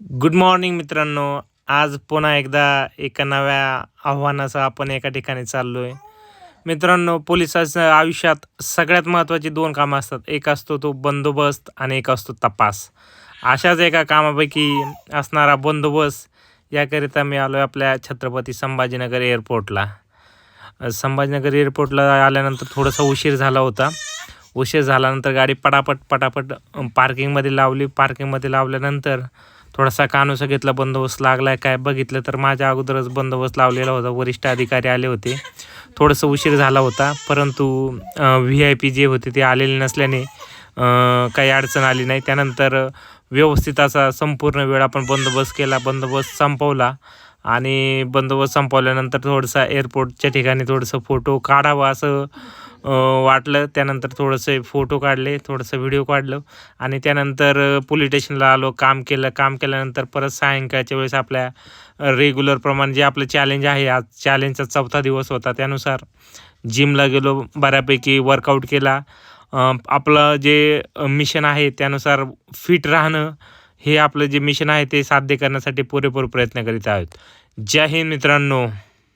Good morning मित्रांनो. आज पुन्हा एकदा एका नव्या आव्हानासह आपण एका ठिकाणी चाललो आहे मित्रांनो पोलिसाच्या आयुष्यात सगळ्यात महत्त्वाची दोन कामं असतात. एक असतो तो बंदोबस्त आणि एक असतो तपास. अशाच एका कामापैकी असणारा बंदोबस्त याकरिता मी आलो आहे आपल्या छत्रपती संभाजीनगर एअरपोर्टला. संभाजीनगर एअरपोर्टला आल्यानंतर थोडासा उशीर झाला होता. उशीर झाल्यानंतर गाडी पटापट पटापट पार्किंगमध्ये लावली. पार्किंगमध्ये लावल्यानंतर थोडासा कानोसा घेतला बंदोबस्त लागला आहे काय बघितलं तर माझ्या अगोदरच बंदोबस्त लावलेला होता. वरिष्ठ अधिकारी आले होते. थोडंसं उशीर झाला होता परंतु व्ही आय पी जे होते ते आलेले नसल्याने काही अडचण आली नाही. त्यानंतर व्यवस्थित असा संपूर्ण वेळ आपण बंदोबस्त केला. बंदोबस्त संपवला आणि बंदोबस्त संपवल्यानंतर थोडंसं एअरपोर्टच्या ठिकाणी थोडंसं फोटो काढावा असं वाटलं. त्यानंतर थोडंसं फोटो काढले थोडंसं व्हिडिओ काढलं आणि त्यानंतर पोलीस स्टेशनला आलो. काम केलं काम केल्यानंतर परत सायंकाळच्या वेळेस आपल्या रेग्युलरप्रमाणे जे आपलं चॅलेंज आहे आज चॅलेंजचा चौथा दिवस होता त्यानुसार जिमला गेलो बऱ्यापैकी वर्कआउट केला. आपलं जे मिशन आहे त्यानुसार फिट राहणं हे आपलं जे मिशन आहे ते साध्य करण्यासाठी पुरेपूर प्रयत्न करीत आहोत. जय हिंद मित्रांनो.